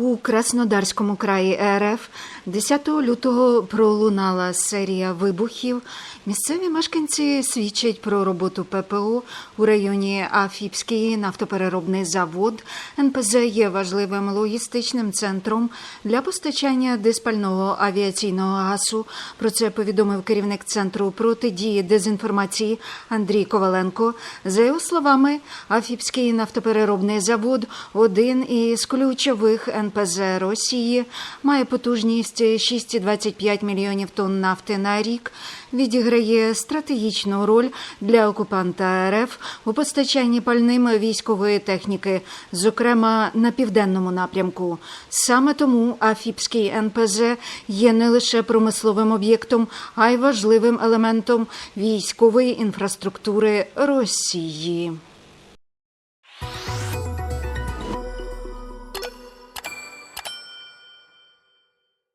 У Краснодарському краї РФ 10 лютого пролунала серія вибухів. Місцеві мешканці свідчать про роботу ППО у районі Афіпський нафтопереробний завод. НПЗ є важливим логістичним центром для постачання диспального авіаційного газу. Про це повідомив керівник центру протидії дезінформації Андрій Коваленко. За його словами, Афіпський нафтопереробний завод один із ключових НПЗ Росії, має потужність 6,25 мільйонів тонн нафти на рік, відіграє стратегічну роль для окупанта РФ у постачанні пальним військової техніки, зокрема на південному напрямку. Саме тому Афіпський НПЗ є не лише промисловим об'єктом, а й важливим елементом військової інфраструктури Росії.